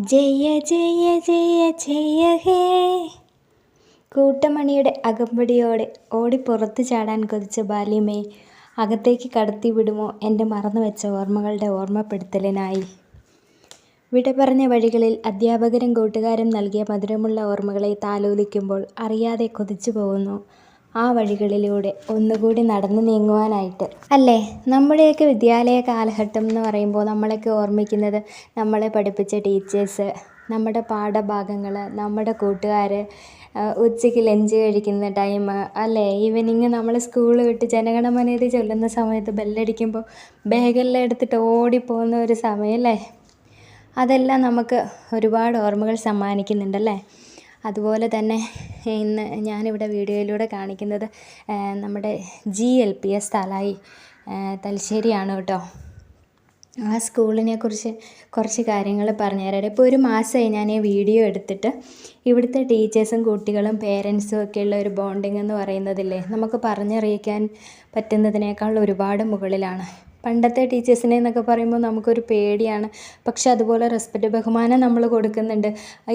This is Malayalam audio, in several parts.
ജയ ജയ ജയ ജയ ഹേ. കൂട്ടമണിയുടെ അകമ്പടിയോടെ ഓടി പുറത്തു ചാടാൻ കൊതിച്ച ബാല്യമേ അകത്തേക്ക് കടത്തി വിടുമോ എന്റെ മറന്നു വെച്ച ഓർമ്മകളുടെ ഓർമ്മപ്പെടുത്തലിനായി. വിട പറഞ്ഞ വഴികളിൽ അധ്യാപകരും കൂട്ടുകാരും നൽകിയ മധുരമുള്ള ഓർമ്മകളെ താലോലിക്കുമ്പോൾ അറിയാതെ കൊതിച്ചു പോകുന്നു. ആ വഴികളിലൂടെ ഒന്നുകൂടി നടന്നു നീങ്ങുവാനായിട്ട്. അല്ലേ? നമ്മുടെയൊക്കെ വിദ്യാലയ കാലഘട്ടം എന്ന് പറയുമ്പോൾ നമ്മളൊക്കെ ഓർമ്മിക്കുന്നത് നമ്മളെ പഠിപ്പിച്ച ടീച്ചേഴ്സ് നമ്മുടെ പാഠഭാഗങ്ങൾ നമ്മുടെ കൂട്ടുകാർ ഉച്ചയ്ക്ക് ലഞ്ച് കഴിക്കുന്ന ടൈം അല്ലേ? ഈവനിങ് നമ്മൾ സ്കൂൾ വിട്ട് ജനഗണമനേതി ചൊല്ലുന്ന സമയത്ത് ബെല്ലടിക്കുമ്പോൾ ബാഗെല്ലാം എടുത്തിട്ട് ഓടിപ്പോകുന്ന ഒരു സമയം അല്ലേ? അതെല്ലാം നമുക്ക് ഒരുപാട് ഓർമ്മകൾ സമ്മാനിക്കുന്നുണ്ടല്ലേ അതുപോലെ തന്നെ ഇന്ന് ഞാനിവിടെ വീഡിയോയിലൂടെ കാണിക്കുന്നത് നമ്മുടെ G L P S Thalayi തലശ്ശേരിയാണ് കേട്ടോ. ആ സ്കൂളിനെ കുറിച്ച് കുറച്ച് കാര്യങ്ങൾ പറഞ്ഞുതരാം. ഇപ്പോൾ ഒരു മാസമായി ഞാൻ ഈ വീഡിയോ എടുത്തിട്ട് ഇവിടുത്തെ ടീച്ചേഴ്സും കുട്ടികളും പേരൻസും ഒക്കെയുള്ള ഒരു ബോണ്ടിങ് എന്ന് പറയുന്നതില്ലേ നമുക്ക് പറഞ്ഞറിയിക്കാൻ പറ്റുന്നതിനേക്കാൾ ഒരുപാട് മുകളിലാണ്. പണ്ടത്തെ ടീച്ചേഴ്സിനെ എന്നൊക്കെ പറയുമ്പോൾ നമുക്കൊരു പേടിയാണ്. പക്ഷെ അതുപോലെ റെസ്പെക്റ്റ് ബഹുമാനം നമ്മൾ കൊടുക്കുന്നുണ്ട്.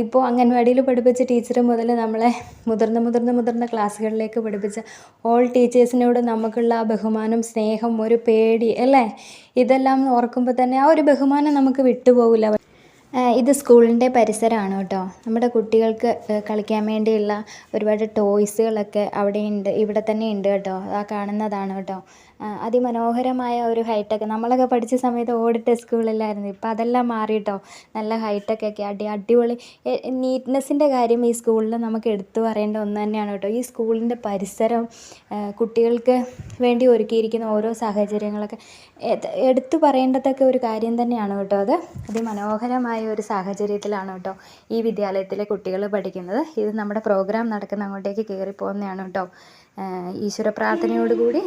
ഇപ്പോൾ അംഗൻവാടിയിൽ പഠിപ്പിച്ച ടീച്ചർ മുതൽ നമ്മളെ മുതിർന്ന മുതിർന്ന മുതിർന്ന ക്ലാസ്സുകളിലേക്ക് പഠിപ്പിച്ച ഓൾ ടീച്ചേഴ്സിനോട് നമുക്കുള്ള ആ ബഹുമാനം സ്നേഹം ഒരു പേടി അല്ലേ? ഇതെല്ലാം ഓർക്കുമ്പോൾ തന്നെ ആ ഒരു ബഹുമാനം നമുക്ക് വിട്ടുപോകില്ല ഇത് സ്കൂളിന്റെ പരിസരമാണ് കേട്ടോ. നമ്മുടെ കുട്ടികൾക്ക് കളിക്കാൻ വേണ്ടിയുള്ള ഒരുപാട് ടോയ്സുകളൊക്കെ അവിടെ ഉണ്ട് ഇവിടെ തന്നെ ഉണ്ട് കേട്ടോ. ആ കാണുന്നതാണ് കേട്ടോ. അതിമനോഹരമായ ഒരു ഹൈടെക് നമ്മളൊക്കെ പഠിച്ച സമയത്ത് ഓടിട്ട സ്കൂളിലായിരുന്നു ഇപ്പം അതെല്ലാം മാറിയിട്ടോ നല്ല ഹൈടെക് ഒക്കെ അടി അടിപൊളി. നീറ്റ്നെസ്സിന്റെ കാര്യം ഈ സ്കൂളിൽ നമുക്ക് എടുത്തു പറയേണ്ട ഒന്ന് തന്നെയാണ് കേട്ടോ. ഈ സ്കൂളിന്റെ പരിസരം കുട്ടികൾക്ക് വേണ്ടി ഒരുക്കിയിരിക്കുന്ന ഓരോ സാഹചര്യങ്ങളൊക്കെ എടുത്തു പറയേണ്ടതൊക്കെ ഒരു കാര്യം തന്നെയാണ് കേട്ടോ അത്. അതിമനോഹരമായ ഒരു സാഹചര്യത്തിലാണ് കേട്ടോ ഈ വിദ്യാലയത്തിലെ കുട്ടികൾ പഠിക്കുന്നത്. ഇത് നമ്മുടെ പ്രോഗ്രാം നടക്കുന്ന അങ്ങോട്ടേക്ക് കയറി പോകുന്നതാണ് കേട്ടോ. ഈശ്വര പ്രാർത്ഥനയോടുകൂടി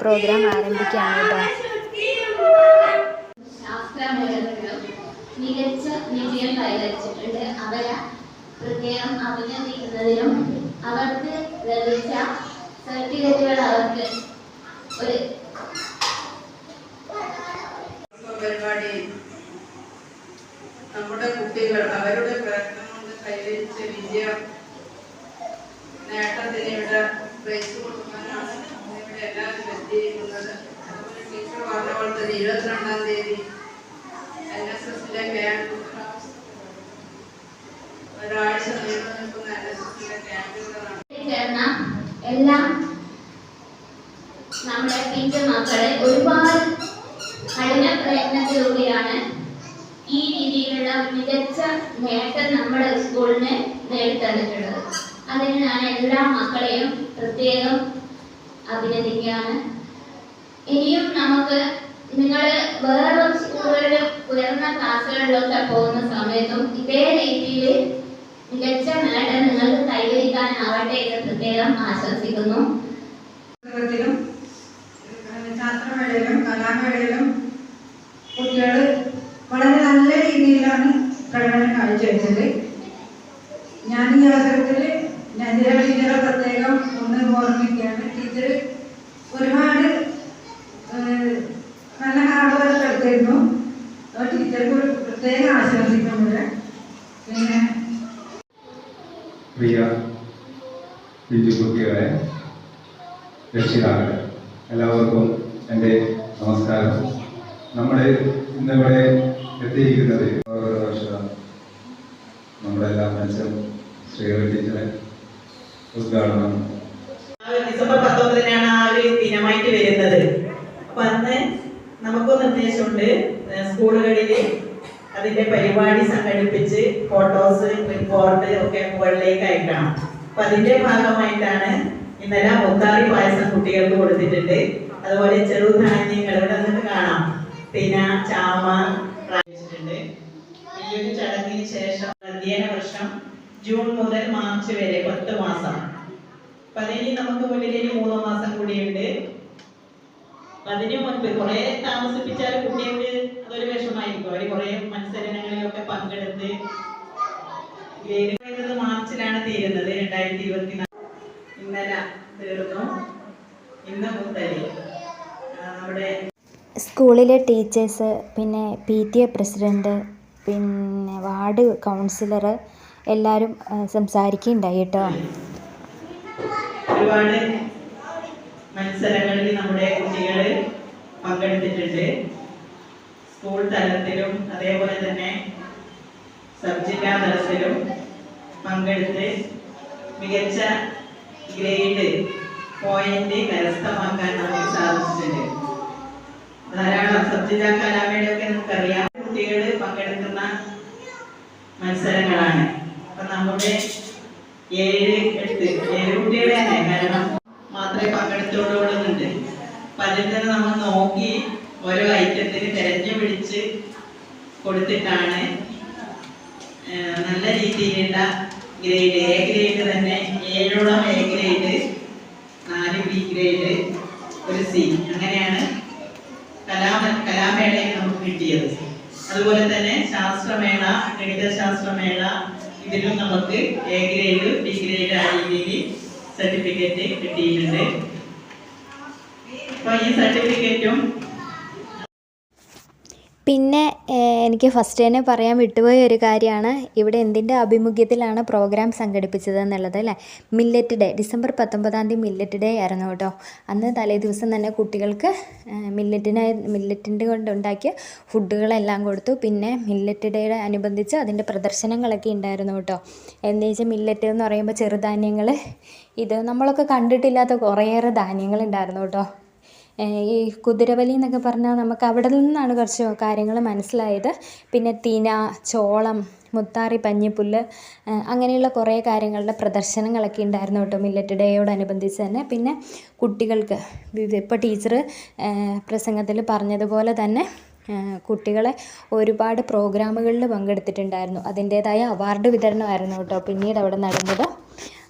പ്രോഗ്രാം ആരംഭിക്കുകയാണ് കേട്ടോ. മികച്ച വിജയം കൈവരിച്ചിട്ടുണ്ട് അവരെ പ്രത്യേകം അഭിനന്ദിക്കുന്നതിനും അവർക്ക് ലഭിച്ച സർട്ടിഫിക്കറ്റുകൾ അവർക്ക് ഒരു പരിപാടി. നമ്മുടെ കുട്ടികൾ അവരുടെ പ്രയത്നം കൊണ്ട് കൈവരിച്ച വിജയം നേട്ടത്തിന് ഇവിടെ പ്രൈസ് കൊടുക്കാനാണ് ഇവിടെ എല്ലാവരും എത്തിയിരിക്കുന്നത്. അതുപോലെ ടീച്ചർ പറഞ്ഞ പോലെ തന്നെ ഇരുപത്തിരണ്ടാം തീയതി എൻ എസ് എസിലെ ക്യാമ്പ് ഒരാഴ്ച നീണ്ടു നിൽക്കുന്ന എൻ എസ് എസിലെ ക്യാമ്പുകളാണ് എല്ലാ നമ്മുടെ പിഞ്ചു മക്കളെ ഒരുപാട് കഠിന പ്രയത്നത്തിലൂടെയാണ് ഈ രീതിയിലുള്ള മികച്ച നേട്ടം നമ്മുടെ സ്കൂളിന് നേടിത്തന്നിട്ടുള്ളത്. അതിന് ഞാൻ എല്ലാ മക്കളെയും പ്രത്യേകം അഭിനന്ദിക്കുകയാണ്. ഇനിയും നമുക്ക് നിങ്ങൾ വേറെ സ്കൂളുകളിലും ഉയർന്ന ക്ലാസ്സുകളിലൊക്കെ പോകുന്ന സമയത്തും ഇതേ രീതിയിൽ മികച്ച നേട്ടം നിങ്ങൾക്ക് കൈവരിക്കാനാവട്ടെ എന്ന് പ്രത്യേകം ആശംസിക്കുന്നു. ശാസ്ത്രമേളയിലും കലാമേളയിലും കുട്ടികൾ വളരെ നല്ല രീതിയിലാണ് പ്രകടനം കാഴ്ചവെച്ചത് ഞാൻ ഈ അവസരത്തിൽ നന്ദിര ടീച്ചറെ പ്രത്യേകം ഒന്ന് ഓർമ്മിക്കുകയാണ് ടീച്ചർ ഒരുപാട് ഏഹ്, നല്ല ഹാർഡ് വർക്ക് എടുത്തിരുന്നു അപ്പോൾ ടീച്ചർക്ക് ഒരു പ്രത്യേകം ആശംസിക്കുന്നുണ്ട് പിന്നെ പ്രിയ കുട്ടികളെ രക്ഷിതാക്കളെ എല്ലാവർക്കും എന്റെ നമസ്കാരം. നമ്മൾ ഇന്നിവിടെ എത്തിയിരിക്കുന്നത് നമ്മുടെ എല്ലാ മത്സരം ശ്രീകൃ ടീച്ചറെ ഉദ്ഘാടനം. ഡിസംബർ പത്തൊമ്പതിനാണ് ആ ഒരു ദിനമായിട്ട് വരുന്നത്. അപ്പൊ അന്ന് നമുക്കും നിർദ്ദേശമുണ്ട് സ്കൂളുകളിൽ അതിന്റെ പരിപാടി സംഘടിപ്പിച്ച് ഫോട്ടോസ് റിപ്പോർട്ട് ഒക്കെ മുകളിലേക്ക് അയക്കണം അപ്പൊ അതിന്റെ ഭാഗമായിട്ടാണ് ഇന്നലെ മുത്താറി പായസം കുട്ടികൾക്ക് കൊടുത്തിട്ടുണ്ട്. അതുപോലെ ചെറുധാന്യങ്ങൾ ഇവിടെ നിന്ന് കാണാം. പിന്നെ ചാമ പ്രാപിച്ചിട്ടുണ്ട് ഈ ചടങ്ങിന് ശേഷം അധ്യയന വർഷം ജൂൺ മുതൽ മാർച്ച് വരെ പത്ത് മാസം. അപ്പൊ അതിന് നമുക്ക് മുന്നിൽ മൂന്ന് മാസം കൂടിയുണ്ട്. അതിന് മുൻപ് കുറെ താമസിപ്പിച്ചാൽ കുട്ടികൾക്ക് അതൊരു വിഷമായിരിക്കും അവർ കുറെ മത്സരങ്ങളിലൊക്കെ പങ്കെടുത്ത് പറയുന്നത് മാർച്ചിലാണ് തീരുന്നത് രണ്ടായിരത്തി ഇരുപത്തിനാല് ഇന്നലെ തീർന്നു. ഇന്ന് മുതൽ നമ്മുടെ സ്കൂളിലെ ടീച്ചേഴ്സ് പിന്നെ പി ടി എ പ്രസിഡന്റ് പിന്നെ വാർഡ് കൗൺസിലർ എല്ലാവരും സംസാരിക്കുകയുണ്ടായി കേട്ടോ. ഒരുപാട് മത്സരങ്ങളിൽ നമ്മുടെ കുട്ടികൾ പങ്കെടുത്തിട്ടുണ്ട്. സ്കൂൾ തലത്തിലും അതേപോലെ തന്നെ സബ് ജില്ലാ തലത്തിലും പങ്കെടുത്ത് മികച്ച ഗ്രേഡ് പോയിന്റ് കരസ്ഥമാക്കാൻ നമുക്ക് സാധിച്ചിട്ടുണ്ട്. ധാരാളം സബ് ജില്ലാ കലാമേളയൊക്കെ നമുക്കറിയാം. കുട്ടികൾ പങ്കെടുക്കുന്ന മത്സരങ്ങളാണ്. അപ്പൊ നമ്മുടെ ഏഴ് എട്ട് ഏഴ് കുട്ടികളെ തന്നെ കാരണം മാത്രമേ പങ്കെടുത്തോടുകൊള്ളുന്നുണ്ട് അപ്പൊ അതിൽ നിന്ന് നമ്മൾ നോക്കി ഓരോ ഐറ്റത്തിന് തിരഞ്ഞു പിടിച്ച് കൊടുത്തിട്ടാണ് നല്ല രീതിയിലുള്ള ഗ്രേഡ് എ ഗ്രേഡ് തന്നെ ഏഴോളം എ ഗ്രേഡ് നാല് ബി ഗ്രേഡ് ഒരു സി. അങ്ങനെയാണ് കലാമ കലാമേളയിൽ നമുക്ക് കിട്ടിയത്. അതുപോലെ തന്നെ ശാസ്ത്രമേള ഗണിതശാസ്ത്രമേള ഇതിലും നമുക്ക് എ ഗ്രേഡ് ബി ഗ്രേഡ് ആ രീതിയിൽ സർട്ടിഫിക്കറ്റ് കിട്ടിയിട്ടുണ്ട്. അപ്പൊ ഈ സർട്ടിഫിക്കറ്റും പിന്നെ എനിക്ക് ഫസ്റ്റ് തന്നെ പറയാൻ വിട്ടുപോയ ഒരു കാര്യമാണ്. ഇവിടെ എന്തിന്റെ ആഭിമുഖ്യത്തിലാണ് പ്രോഗ്രാം സംഘടിപ്പിച്ചത് എന്നുള്ളത് അല്ലേ? മില്ലറ്റ് ഡേ ഡിസംബർ പത്തൊമ്പതാം തീയതി മില്ലറ്റ് ഡേ ആയിരുന്നു കേട്ടോ. അന്ന് തലേ ദിവസം തന്നെ കുട്ടികൾക്ക് മില്ലറ്റിനായി മില്ലറ്റിന്റെ കൊണ്ടുണ്ടാക്കിയ ഫുഡുകളെല്ലാം കൊടുത്തു. പിന്നെ മില്ലറ്റ് ഡേയുടെ അനുബന്ധിച്ച് അതിന്റെ പ്രദർശനങ്ങളൊക്കെ ഉണ്ടായിരുന്നു കേട്ടോ. എന്താ വെച്ചാൽ മില്ലറ്റ് എന്ന് പറയുമ്പോൾ ചെറുധാന്യങ്ങൾ ഇത് നമ്മളൊക്കെ കണ്ടിട്ടില്ലാത്ത കുറേയേറെ ധാന്യങ്ങളുണ്ടായിരുന്നു കേട്ടോ. ഈ കുതിരവലി എന്നൊക്കെ പറഞ്ഞാൽ നമുക്ക് അവിടെ നിന്നാണ് കുറച്ച് കാര്യങ്ങൾ മനസ്സിലായത്. പിന്നെ തിന ചോളം മുത്താറി പഞ്ഞിപ്പുല്ല് അങ്ങനെയുള്ള കുറേ കാര്യങ്ങളുടെ പ്രദർശനങ്ങളൊക്കെ ഉണ്ടായിരുന്നു കേട്ടോ മില്ലറ്റ് ഡേയോടനുബന്ധിച്ച് തന്നെ. പിന്നെ കുട്ടികൾക്ക് ഇപ്പോൾ ടീച്ചർ പ്രസംഗത്തിൽ പറഞ്ഞതുപോലെ തന്നെ കുട്ടികളെ ഒരുപാട് പ്രോഗ്രാമുകളിൽ പങ്കെടുത്തിട്ടുണ്ടായിരുന്നു. അതിന്റേതായ അവാർഡ് വിതരണമായിരുന്നു കേട്ടോ പിന്നീട് അവിടെ നടന്നത്.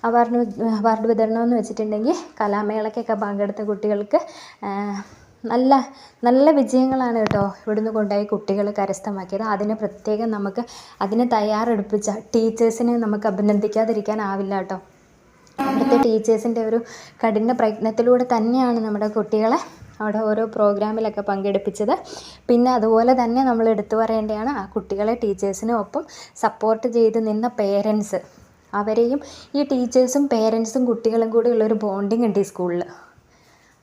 അവാർഡ് അവാർഡ് വിതരണം എന്ന് വെച്ചിട്ടുണ്ടെങ്കിൽ കലാമേളയ്ക്കൊക്കെ പങ്കെടുത്ത കുട്ടികൾക്ക് നല്ല നല്ല വിജയങ്ങളാണ് കേട്ടോ ഇവിടുന്ന് കൊണ്ടുപോയി കുട്ടികൾ കരസ്ഥമാക്കിയത്. അതിന് പ്രത്യേകം നമുക്ക് അതിന് തയ്യാറെടുപ്പിച്ച ടീച്ചേഴ്സിനെ നമുക്ക് അഭിനന്ദിക്കാതിരിക്കാനാവില്ല കേട്ടോ. അവിടുത്തെ ടീച്ചേഴ്സിന്റെ ഒരു കഠിന പ്രയത്നത്തിലൂടെ തന്നെയാണ് നമ്മുടെ കുട്ടികളെ അവിടെ ഓരോ പ്രോഗ്രാമിലൊക്കെ പങ്കെടുപ്പിച്ചത്. പിന്നെ അതുപോലെ തന്നെ നമ്മൾ എടുത്തു പറയേണ്ടതാണ് ആ കുട്ടികളെ ടീച്ചേഴ്സിനും ഒപ്പം സപ്പോർട്ട് ചെയ്ത് നിന്ന പേരൻസ്. അവരെയും ഈ ടീച്ചേഴ്സും പേരൻസും കുട്ടികളും കൂടെ ഉള്ളൊരു ബോണ്ടിങ് ഉണ്ട് ഈ സ്കൂളിൽ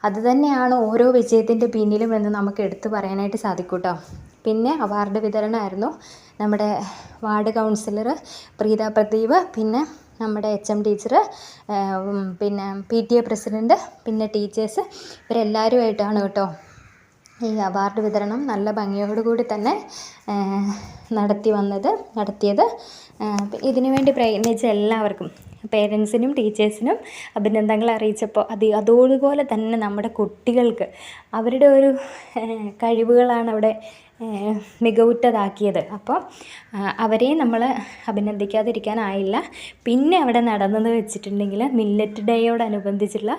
അത് തന്നെയാണ് ഓരോ വിജയത്തിന്റെ പിന്നിലും എന്ന് നമുക്ക് എടുത്തു പറയാനായിട്ട് സാധിക്കൂട്ടോ കേട്ടോ പിന്നെ അവാർഡ് വിതരണമായിരുന്നു നമ്മുടെ വാർഡ് കൗൺസിലർ പ്രീത പ്രദീപ് പിന്നെ നമ്മുടെ എച്ച് എം ടീച്ചർ പിന്നെ പി ടി എ പ്രസിഡന്റ് പിന്നെ ടീച്ചേഴ്സ് ഇവരെല്ലാവരുമായിട്ടാണ് കേട്ടോ. ഈ അവാർഡ് വിതരണം നല്ല ഭംഗിയോടുകൂടി തന്നെ നടത്തി വന്നത് നടത്തിയത്. ഇതിനു വേണ്ടി പ്രയത്നിച്ച എല്ലാവർക്കും പേരൻസിനും ടീച്ചേഴ്സിനും അഭിനന്ദനങ്ങൾ അറിയിച്ചപ്പോൾ അത് അതോടുപോലെ തന്നെ നമ്മുടെ കുട്ടികൾക്ക് അവരുടെ ഒരു കഴിവുകളാണ് അവിടെ മികവുറ്റതാക്കിയത്. അപ്പോൾ അവരെയും നമ്മൾ അഭിനന്ദിക്കാതിരിക്കാനായില്ല. പിന്നെ അവിടെ നടന്നത് വെച്ചിട്ടുണ്ടെങ്കിൽ മില്ലറ്റ് ഡേയോടനുബന്ധിച്ചുള്ള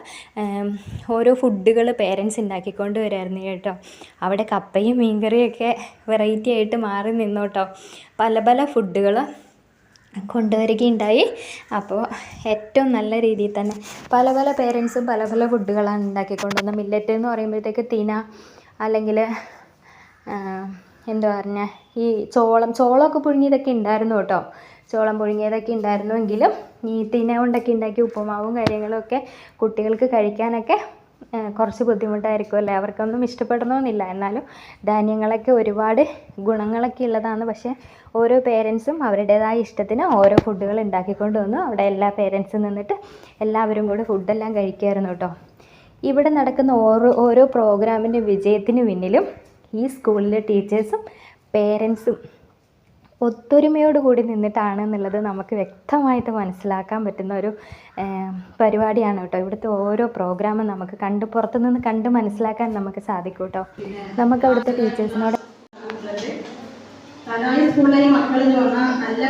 ഓരോ ഫുഡുകൾ പേരൻസ് ഉണ്ടാക്കിക്കൊണ്ട് വരുമായിരുന്നു കേട്ടോ. അവിടെ കപ്പയും മീൻകറിയൊക്കെ വെറൈറ്റി ആയിട്ട് മാറി നിന്നു കേട്ടോ പല പല ഫുഡുകൾ കൊണ്ടുവരികയുണ്ടായി. അപ്പോൾ ഏറ്റവും നല്ല രീതിയിൽ തന്നെ പല പല പേരൻസും പല പല ഫുഡുകളാണ് ഉണ്ടാക്കിക്കൊണ്ടുവന്നത് മില്ലറ്റ് എന്ന് പറയുമ്പോഴത്തേക്ക് തിന അല്ലെങ്കിൽ എന്താ പറഞ്ഞ ഈ ചോളം ചോളമൊക്കെ പുഴുങ്ങിയതൊക്കെ ഉണ്ടായിരുന്നു കേട്ടോ. ചോളം പുഴുങ്ങിയതൊക്കെ ഉണ്ടായിരുന്നുവെങ്കിലും ഈ തിന കൊണ്ടൊക്കെ ഉണ്ടാക്കിയ ഉപ്പുമാവും കാര്യങ്ങളൊക്കെ കുട്ടികൾക്ക് കഴിക്കാനൊക്കെ കുറച്ച് ബുദ്ധിമുട്ടായിരിക്കുമല്ലേ അവർക്കൊന്നും ഇഷ്ടപ്പെടണമെന്നില്ല എന്നാലും ധാന്യങ്ങളൊക്കെ ഒരുപാട് ഗുണങ്ങളൊക്കെ ഉള്ളതാണ്. പക്ഷേ ഓരോ പേരൻസും അവരുടേതായ ഇഷ്ടത്തിന് ഓരോ ഫുഡുകൾ ഉണ്ടാക്കിക്കൊണ്ട് വന്നു. അവിടെ എല്ലാ പേരൻസും നിന്നിട്ട് എല്ലാവരും കൂടി ഫുഡെല്ലാം കഴിക്കുമായിരുന്നു കേട്ടോ. ഇവിടെ നടക്കുന്ന ഓരോ ഓരോ പ്രോഗ്രാമിന്റെ വിജയത്തിന് പിന്നിലും ഈ സ്കൂളിലെ ടീച്ചേഴ്സും പേരൻസും ഒത്തൊരുമയോട് കൂടി നിന്നിട്ടാണ് എന്നുള്ളത് നമുക്ക് വ്യക്തമായിട്ട് മനസ്സിലാക്കാൻ പറ്റുന്ന ഒരു പരിപാടിയാണ് കേട്ടോ. ഇവിടുത്തെ ഓരോ പ്രോഗ്രാമും നമുക്ക് കണ്ട് പുറത്തുനിന്ന് കണ്ട് മനസ്സിലാക്കാൻ നമുക്ക് സാധിക്കും കേട്ടോ. നമുക്ക് അവിടുത്തെ ടീച്ചേഴ്സിനോട് സ്കൂളിലെ നല്ല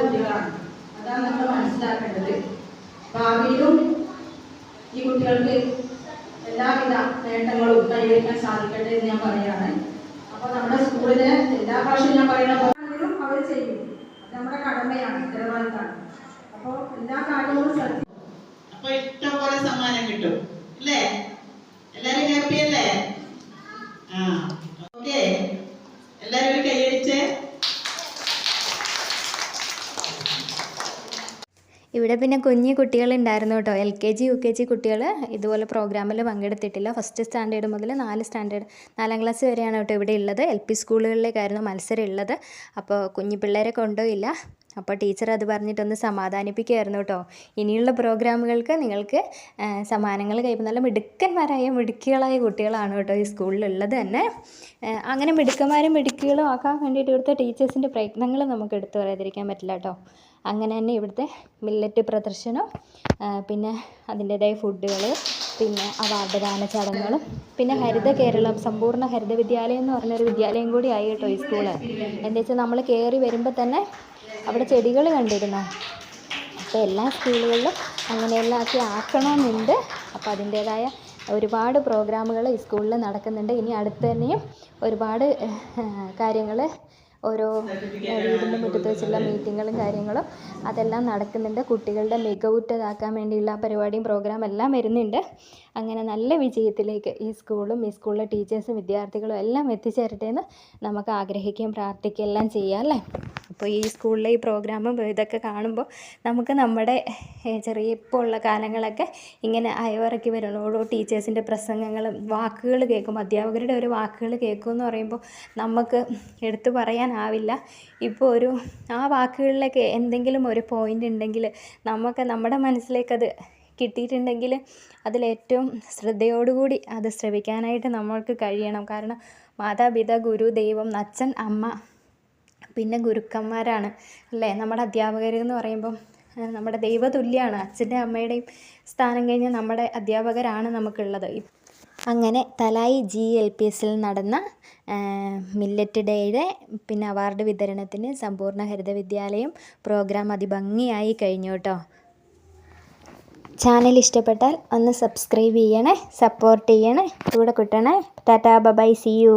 കുട്ടികളാണ്. അതാണ് നമ്മൾ മനസ്സിലാക്കേണ്ടത്. ഭാവിയിലും ഈ കുട്ടികൾക്ക് എല്ലാവിധ നേട്ടങ്ങളും കൈവരിക്കാൻ സാധിക്കട്ടെ എന്ന് ഞാൻ പറയുകയാണ്. അപ്പോൾ നമ്മുടെ സ്കൂളിലെ എല്ലാ പ്രാവശ്യവും ഞാൻ പറയുന്ന പോലും അവർ ചെയ്യും. നമ്മുടെ കടമയാണ് ഉത്തരവാദിത്തമാണ് അപ്പോൾ എല്ലാ കാര്യങ്ങളും ശ്രദ്ധിക്കും അപ്പൊ സമ്മാനം കിട്ടും അല്ലേ എല്ലാരും ഹാപ്പിയല്ലേ ആ. ഇവിടെ പിന്നെ കുഞ്ഞു കുട്ടികളുണ്ടായിരുന്നു കേട്ടോ. L K G U K G കുട്ടികൾ ഇതുപോലെ പ്രോഗ്രാമിൽ പങ്കെടുത്തിട്ടില്ല. ഫസ്റ്റ് സ്റ്റാൻഡേർഡ് മുതൽ നാല് സ്റ്റാൻഡേർഡ് നാലാം ക്ലാസ് വരെയാണ് കേട്ടോ ഇവിടെ ഉള്ളത്. എൽ പി സ്കൂളുകളിലേക്കായിരുന്നു മത്സരം ഉള്ളത് അപ്പോൾ കുഞ്ഞു പിള്ളേരെ കൊണ്ടുപോയില്ല. അപ്പോൾ ടീച്ചർ അത് പറഞ്ഞിട്ടൊന്ന് സമാധാനിപ്പിക്കുമായിരുന്നു കേട്ടോ. ഇനിയുള്ള പ്രോഗ്രാമുകൾക്ക് നിങ്ങൾക്ക് സമ്മാനങ്ങൾ കഴിയുമ്പോൾ നല്ല മിടുക്കന്മാരായ മിടുക്കികളായ കുട്ടികളാണ് കേട്ടോ ഈ സ്കൂളിലുള്ളത് തന്നെ. അങ്ങനെ മിടുക്കന്മാരും മിടുക്കികളും ആക്കാൻ വേണ്ടിയിട്ട് ഇവിടുത്തെ ടീച്ചേഴ്സിന്റെ പ്രയത്നങ്ങൾ നമുക്ക് എടുത്തു പറയാതിരിക്കാൻ പറ്റില്ല കേട്ടോ. അങ്ങനെ തന്നെ ഇവിടുത്തെ മില്ലറ്റ് പ്രദർശനം പിന്നെ അതിന്റേതായ ഫുഡുകൾ പിന്നെ അവാർഡ് ദാന ചടങ്ങുകളും പിന്നെ ഹരിത കേരളം സമ്പൂർണ ഹരിത വിദ്യാലയം എന്ന് പറഞ്ഞൊരു വിദ്യാലയം കൂടി ആയി കേട്ടോ ഈ സ്കൂൾ എന്താ വെച്ചാൽ നമ്മൾ കയറി വരുമ്പോൾ തന്നെ അവിടെ ചെടികൾ കണ്ടിരുന്നു. അപ്പോൾ എല്ലാ സ്കൂളുകളിലും അങ്ങനെയെല്ലാം ആക്കി ആക്കണമെന്നുണ്ട് അപ്പോൾ അതിന്റേതായ ഒരുപാട് പ്രോഗ്രാമുകൾ ഈ സ്കൂളിൽ നടക്കുന്നുണ്ട്. ഇനി അടുത്ത് തന്നെയും ഒരുപാട് കാര്യങ്ങൾ ഓരോ വീടിന്റെ മുറ്റത്ത് വെച്ചുള്ള മീറ്റിങ്ങുകളും കാര്യങ്ങളും അതെല്ലാം നടക്കുന്നുണ്ട്. കുട്ടികളുടെ മികവുറ്റതാക്കാൻ വേണ്ടിയുള്ള പരിപാടിയും പ്രോഗ്രാം എല്ലാം വരുന്നുണ്ട്. അങ്ങനെ നല്ല വിജയത്തിലേക്ക് ഈ സ്കൂളും ഈ സ്കൂളിലെ ടീച്ചേഴ്സും വിദ്യാർത്ഥികളും എല്ലാം എത്തിച്ചേരട്ടെ എന്ന് നമുക്ക് ആഗ്രഹിക്കുകയും പ്രാർത്ഥിക്കുകയും എല്ലാം ചെയ്യാം അല്ലേ? അപ്പോൾ ഈ സ്കൂളിലെ ഈ പ്രോഗ്രാമും ഇതൊക്കെ കാണുമ്പോൾ നമുക്ക് നമ്മുടെ ചെറിയ ഇപ്പോൾ ഉള്ള കാലങ്ങളൊക്കെ ഇങ്ങനെ അയവിറക്കി വരുന്ന ഓരോ ടീച്ചേഴ്സിന്റെ പ്രസംഗങ്ങളും വാക്കുകൾ കേൾക്കും. അധ്യാപകരുടെ ഒരു വാക്കുകൾ കേൾക്കും എന്ന് പറയുമ്പോൾ നമുക്ക് എടുത്തു പറയാനാവില്ല ഇപ്പോൾ ഒരു ആ വാക്കുകളിലൊക്കെ എന്തെങ്കിലും ഒരു പോയിന്റ് ഉണ്ടെങ്കിൽ നമുക്ക് നമ്മുടെ മനസ്സിലേക്കത് കിട്ടിയിട്ടുണ്ടെങ്കിൽ അതിലേറ്റവും ശ്രദ്ധയോടുകൂടി അത് ശ്രവിക്കാനായിട്ട് നമ്മൾക്ക് കഴിയണം. കാരണം മാതാപിതാ ഗുരു ദൈവം അച്ഛൻ അമ്മ പിന്നെ ഗുരുക്കന്മാരാണ് അല്ലേ? നമ്മുടെ അധ്യാപകർ എന്ന് പറയുമ്പം നമ്മുടെ ദൈവതുല്യമാണ് അച്ഛന്റെ അമ്മയുടെയും സ്ഥാനം കഴിഞ്ഞാൽ നമ്മുടെ അധ്യാപകരാണ് നമുക്കുള്ളത്. അങ്ങനെ തലായി ജി എൽ പി എസിൽ നടന്ന മില്ലറ്റ് ഡേയുടെ പിന്നെ അവാർഡ് വിതരണത്തിന് സമ്പൂർണ ഹരിത വിദ്യാലയം പ്രോഗ്രാം അതിഭംഗിയായി കഴിഞ്ഞു കേട്ടോ. ചാനൽ ഇഷ്ടപ്പെട്ടാൽ ഒന്ന് സബ്സ്ക്രൈബ് ചെയ്യണേ സപ്പോർട്ട് ചെയ്യണേ. കൂടെ കിട്ടണേ. Tata bye see you.